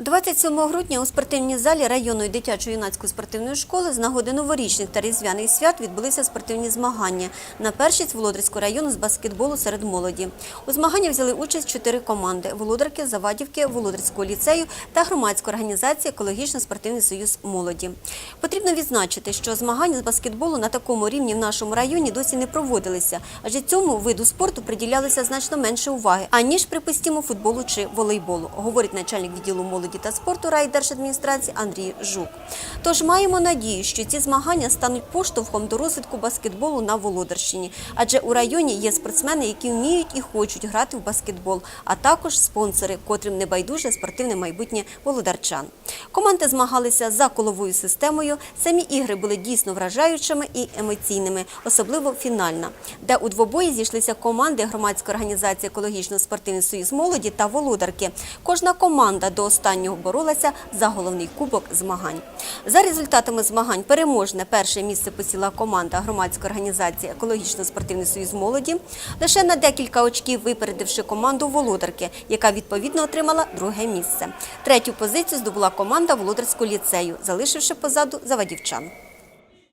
27 грудня у спортивній залі районної дитячо-юнацької спортивної школи з нагоди новорічних та різдвяних свят відбулися спортивні змагання на першість Володарського району з баскетболу серед молоді. У змаганнях взяли участь чотири команди – Володарки, Завадівки, Володарського ліцею та громадська організація «Екологічно-спортивний союз молоді». Потрібно відзначити, що змагання з баскетболу на такому рівні в нашому районі досі не проводилися, адже цьому виду спорту приділялося значно менше уваги, аніж, припустимо, футболу чи волейболу, говорить начальник відділу молоді та спорту райдержадміністрації Андрій Жук. Тож маємо надію, що ці змагання стануть поштовхом до розвитку баскетболу на Володарщині, адже у районі є спортсмени, які вміють і хочуть грати в баскетбол, а також спонсори, котрим не байдуже спортивне майбутнє володарчан. Команди змагалися за коловою системою. Самі ігри були дійсно вражаючими і емоційними, особливо фінальна, де у двобої зійшлися команди громадської організації Екологічно-спортивний союз молоді та володарки. Кожна команда до останнього боролася за головний кубок змагань. За результатами змагань переможне перше місце посіла команда громадської організації Екологічно-спортивний союз молоді, лише на декілька очків випередивши команду володарки, яка відповідно отримала друге місце. Третю позицію здобула команда Володарського ліцею, залишивши позаду завадівчан.